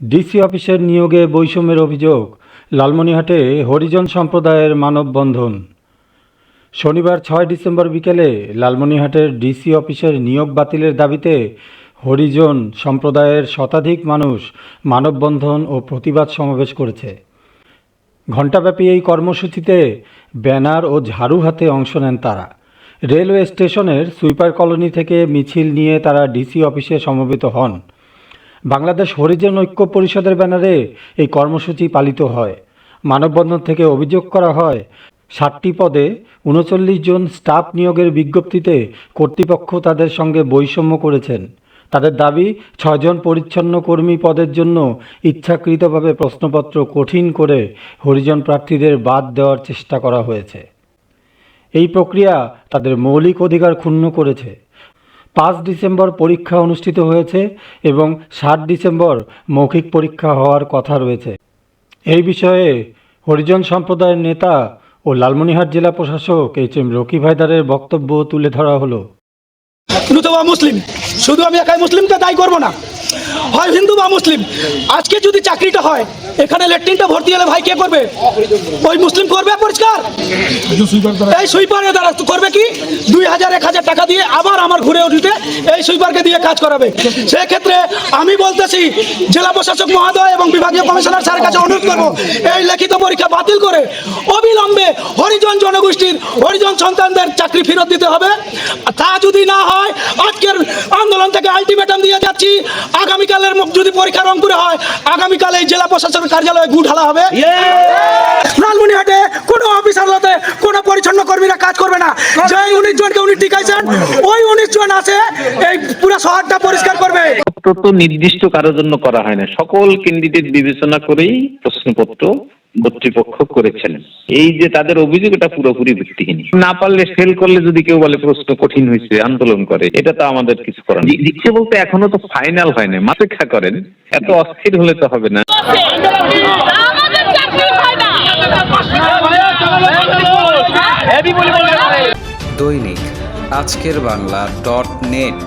DC অফিসের নিয়োগে বৈষম্যের অভিযোগ লালমনিহাটে হরিজন সম্প্রদায়ের মানববন্ধন। শনিবার ছয় ডিসেম্বর বিকেলে লালমনিহাটের ডিসি অফিসের নিয়োগ বাতিলের দাবিতে হরিজন সম্প্রদায়ের শতাধিক মানুষ মানববন্ধন ও প্রতিবাদ সমাবেশ করেছে। ঘণ্টাব্যাপী এই কর্মসূচিতে ব্যানার ও ঝাড়ু হাতে অংশ নেন তারা। রেলওয়ে স্টেশনের সুইপার কলোনি থেকে মিছিল নিয়ে তারা ডিসি অফিসে সমবেত হন। বাংলাদেশ হরিজন ঐক্য পরিষদের ব্যানারে এই কর্মসূচি পালিত হয়। মানববন্ধন থেকে অভিযোগ করা হয় ষাটটি পদে উনচল্লিশ জন স্টাফ নিয়োগের বিজ্ঞপ্তিতে কর্তৃপক্ষ তাদের সঙ্গে বৈষম্য করেছেন। তাদের দাবি ছয়জন পরিচ্ছন্ন কর্মী পদের জন্য ইচ্ছাকৃতভাবে প্রশ্নপত্র কঠিন করে হরিজন প্রার্থীদের বাদ দেওয়ার চেষ্টা করা হয়েছে। এই প্রক্রিয়া তাদের মৌলিক অধিকার ক্ষুণ্ণ করেছে। পাঁচ ডিসেম্বর পরীক্ষা অনুষ্ঠিত হয়েছে এবং সাত ডিসেম্বর মৌখিক পরীক্ষা হওয়ার কথা রয়েছে। এই বিষয়ে হরিজন সম্প্রদায়ের নেতা ও লালমনিহাট জেলা প্রশাসক এইচ এম রকি ভাইদারের বক্তব্য তুলে ধরা হলো। মুসলিম শুধু আমি একাই মুসলিমকে দায়ী করব না। হয় হিন্দু বা মুসলিম, আজকে যদি চাকরিটা হয়, এখানে লেট্রিনটা ভর্তি হলে ভাই কে করবে? ওই মুসলিম করবে পরিষ্কার? এই সুইপারের দ্বারা করবে কি? দুই হাজার, এক হাজার টাকা দিয়ে আবার আমার ঘুরে উঠতে এই সুইপারকে দিয়ে কাজ করাবে। সেক্ষেত্রে আমি বলতেছি, জেলা প্রশাসক মহোদয় এবং বিভাগীয় কমিশনার স্যারের কাছে অনুরোধ করব, এই লিখিত পরীক্ষা বাতিল করে অবিলম্বে হরিজন জনগোষ্ঠীর, হরিজন সন্তানদের চাকরি ফেরত দিতে হবে। তা যদি না হয় আজকের আন্দোলন থেকে আলটিমেটাম দিয়ে যাচ্ছি। আগামীকালের যদি পরীক্ষা রংপুরে হয় আগামীকাল এই জেলা প্রশাসনের কার্যালয়ে গু ঢালা হবে। লালমনিহাটে কোনো অফিস আদালতে কোনো পরিচ্ছন্ন কর্মীরা কাজ করবে না। যে উনিশ জনকে উনি টিকাইছেন ওই উনিশ জন আছে এই পুরো শহরটা পরিষ্কার করবে। তো নির্দিষ্ট কারোর জন্য করা হয় না। সকল ক্যান্ডিডেট বিবেচনা করেই প্রশ্নপত্র কর্তৃপক্ষ করেছেন। এই যে তাদের অভিযোগ এটা পুরোপুরি ভিত্তিহীন। না পারলে ফেল করলে যদি কেউ বলে প্রশ্ন কঠিন হয়েছে আন্দোলন করে এটা তো আমাদের কিছু করার নেই। দিচ্ছে বলতে এখনও তো ফাইনাল হয় না অপেক্ষা করেন। এত অস্থির হলে তো হবে না। আমাদের চাকরি না। দৈনিক আজকের বাংলা ডট নেট